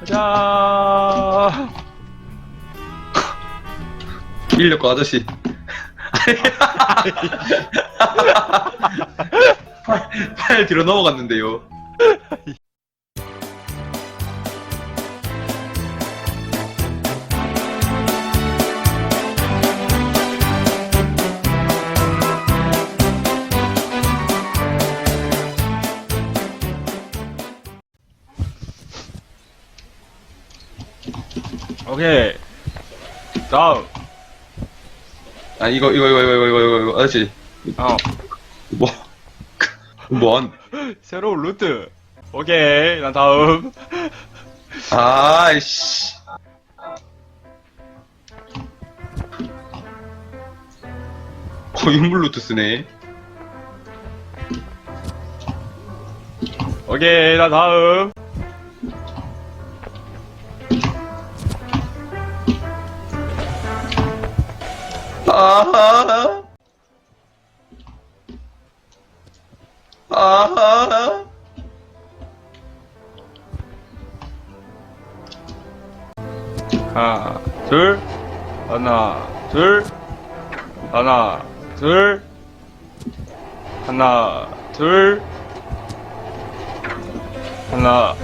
가자. 인력과 아저씨. 팔, 팔 뒤로 넘어갔는데요. 오케이. 다음. 아 이거 이거 이거 이거 이거 이거, 이거 아저씨 어. 뭐 뭐한 새로운 루트. 오케이. 난 다음. 아이씨 고인물 루트 쓰네. 오케이. 난 다음. 아하 아하 하나, 둘. 하나, 둘. 하나, 둘. 하나, 둘. 하나.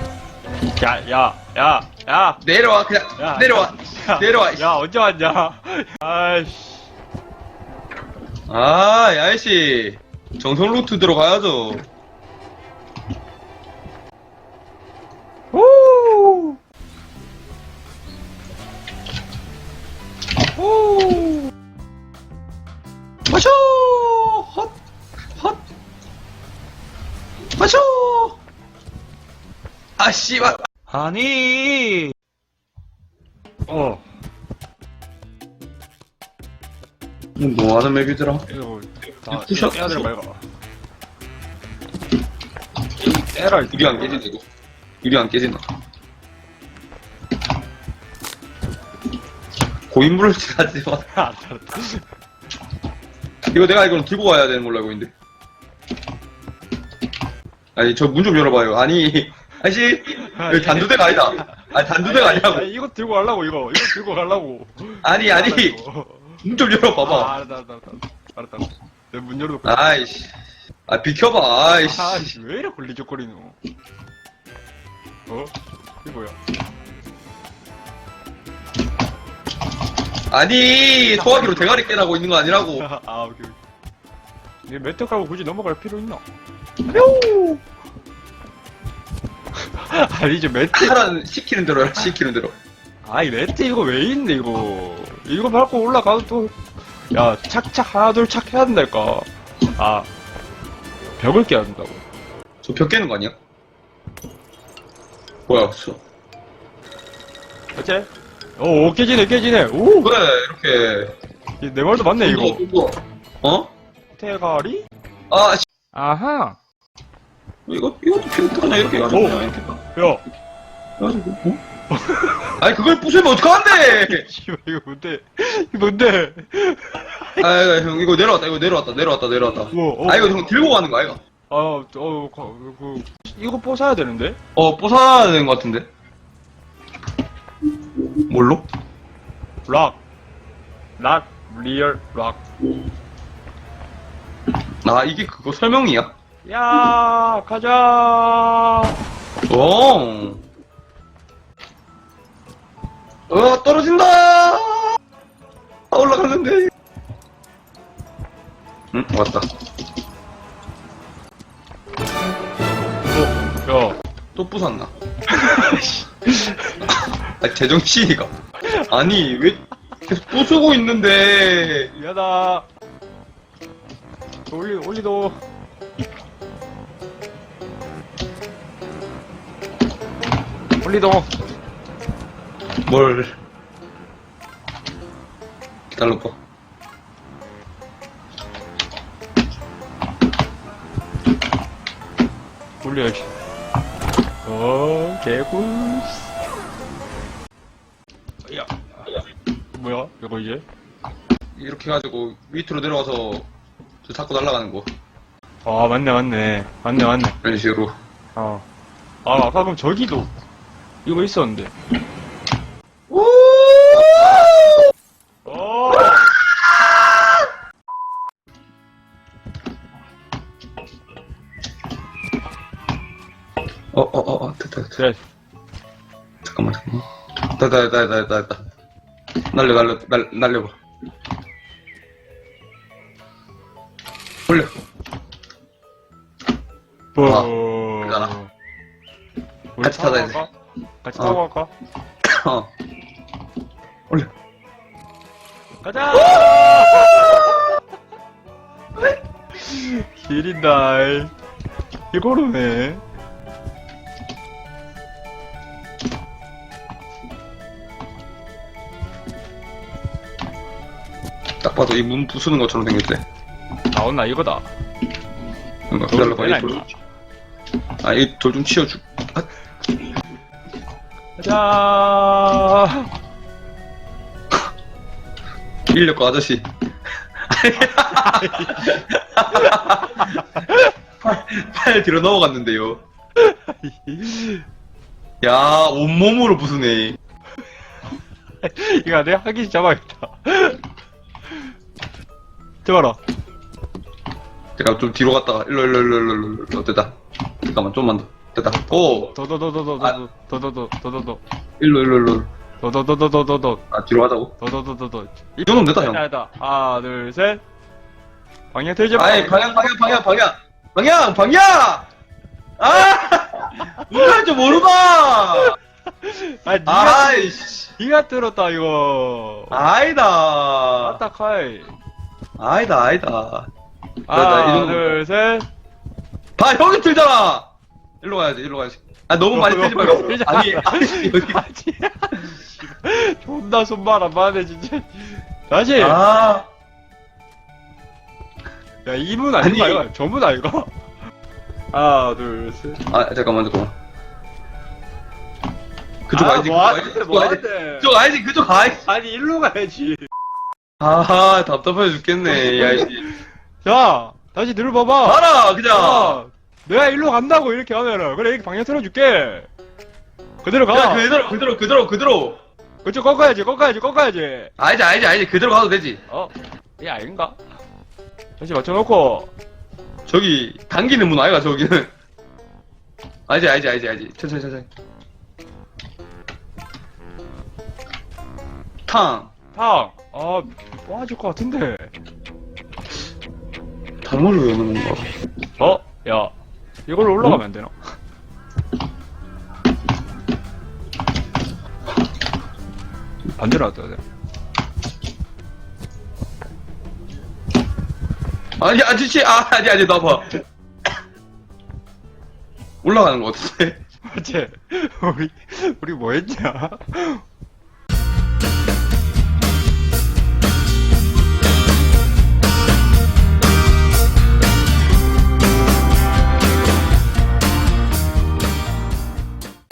야, 야, 야, 야. 내려와 그냥 야, 내려와 야, 내려와 이씨. 야, 언제 왔냐? 아이씨. 아 야이씨 정성 루트 들어가야죠 오! 오! 마셔 헛 헛 마셔 아 씨발 아니. 어. 뭐하는 맵이더라? 이거 다 부셔, 빼야 될. 말가. 에라 유리 안 깨진다 이거. 유리 안 깨진다. 고인물을 아, 알았다. 이거 내가 이걸 들고 가야 되는 걸로 알고 있는데. 아니 저 문 좀 열어봐요. 아니 아저씨 여기 단두대가 아니다. 아니 단두대가 아니라고. 아니, 이거 들고 가려고 이거. 이거 들고 가려고. 아니 아니 문좀 아, 열어봐봐 알았다 알았다 알았다. 알았다. 내문 열어놓고. 아이씨 아 비켜봐 아이씨 아씨 왜 이래 걸리적거리노? 어? 이게 뭐야? 아니 소화기로 대가리 깨라고 있는 거 아니라고 아 오케이 오케이. 이매트 깔고 굳이 넘어갈 필요 있나? 뿅! 아니 이제 매트 하라는 시키는 대로 해라 시키는 대로 아이 매트 이거 왜 있는데 이거 이거 밟고 올라가도 또 야 착착 하나 둘 착 해야 된다니까 아 벽을 깨야 된다고 저 벽 깨는 거 아니야? 뭐야 저 어째? 오 깨지네 깨지네 오! 그래 이렇게 이- 내 말도 맞네 이거 이거 어? 대가리? 아 씨, 아하 이거 이것도 필터냐 이렇게 해가지고 오. 그냥 이렇게 야 해가지고 어? 아니 그걸 부수면 씨발 이거 뭔데 이거 뭔데 아 형 이거 내려왔다 이거 내려왔다 내려왔다 내려왔다 어, 어. 아 이거 형 들고 가는 거 아이가 아, 어, 그, 그, 이거 뽑아야 되는데? 어 부숴야 되는 거 같은데 뭘로? 락. 락, 리얼, 락. 아 이게 그거 설명이야? 야, 가자. 어. 어, 떨어진다! 아, 올라갔는데. 응, 왔다. 어, 야. 또 부쉈나? 아, 제정신이가. 아니, 왜 계속 부수고 있는데. 미안하다. 올리, 올리도. 올리도. 뭘. 기다려봐. 올려야지. 어, 개꿀. 야. 뭐야, 이거 이제? 이렇게 해가지고 밑으로 내려와서 저 자꾸 날아가는 거. 아, 맞네, 맞네. 맞네, 맞네. 이런 식으로. 어. 아, 아까 그럼 저기도. 이거 있었는데. 그래. 잠깐만, 잠깐만. 됐다, 됐다, 됐다, 됐다, 됐다. 날려, 날려, 날, 날려봐. 올려. 뭐. 그러잖아. 우리 같이 타고 타자, 이제. 갈까? 같이 어. 타고 갈까? 어. 올려. 가자! 길이다. 이거로네. 딱 봐도 이 문 부수는 것처럼 생겼대. 나온나 이거다. 뭔가 기다려봐, 돌이 돌. 아, 이 돌 좀 치워주. 아, 가자! 인력거 아저씨. 팔, 팔 뒤로 넘어갔는데요. 야, 온몸으로 부수네. 이거 내가 하기 잡아야겠다. 잡아라. 제가 좀 뒤로 갔다가, 일로, 일로, 일로, 일로, 일로, 일로. 됐다. 잠깐만, 좀만 더. 됐다. 오! 더더더더더더더더더더 일로, 일로, 일로. 더더더더더더더 아, 뒤로 가자고? 더더더더더 이 정도면 됐다, 형. 됐다 하나 둘 셋 방향 틀지 마 아이, 방향, 방향, 방향, 방향! 방향, 방향! 아! 운전할 줄 모르나! 아니 니가 아이씨. 니가 들었다 이거 아니다. 아따카이 아니다, 아니다. 나 하나 이런 거 둘 셋 봐, 형이 들잖아! 일로 가야지, 일로 가야지. 아, 너무 많이 들지 말고. 아니, 아니, 여기. 다시 존나 손발 안 맞네 진짜 다시 아, 야 아닌가 아니. 이거 전문 아이가 하나 둘 셋 아, 잠깐만, 잠깐만. 그쪽 아, 아니지, 아니지, 그쪽 아니지. 뭐하는데. 그쪽 아니지, 그쪽 아니지. 아니 일로 가야지 아, 답답해 죽겠네, 야, 이 자 다시 들어봐봐 봐라, 그냥. 아, 내가 일로 간다고 이렇게 하면은 그래 이렇게 방향 틀어줄게 그대로 가 야, 그대로, 그대로, 그대로, 그대로. 그쪽 꺾어야지 꺾어야지 꺾어야지 알지, 알지, 알지. 그대로 가도 되지. 어? 이게 아닌가? 다시 맞춰놓고 저기, 당기는 문 아이가, 저기는. 알지, 알지, 알지, 알지. 천천히, 천천히. 탕. 탕! 아 빠질 것 같은데 당물로 여는 건가? 어? 야 이걸로 올라가면 안 되나? 반대로 하자 돼 아니, 아저씨, 아, 아니, 아니, 나봐. 올라가는 거 같은데? 맞지? 우리 우리 뭐 했냐?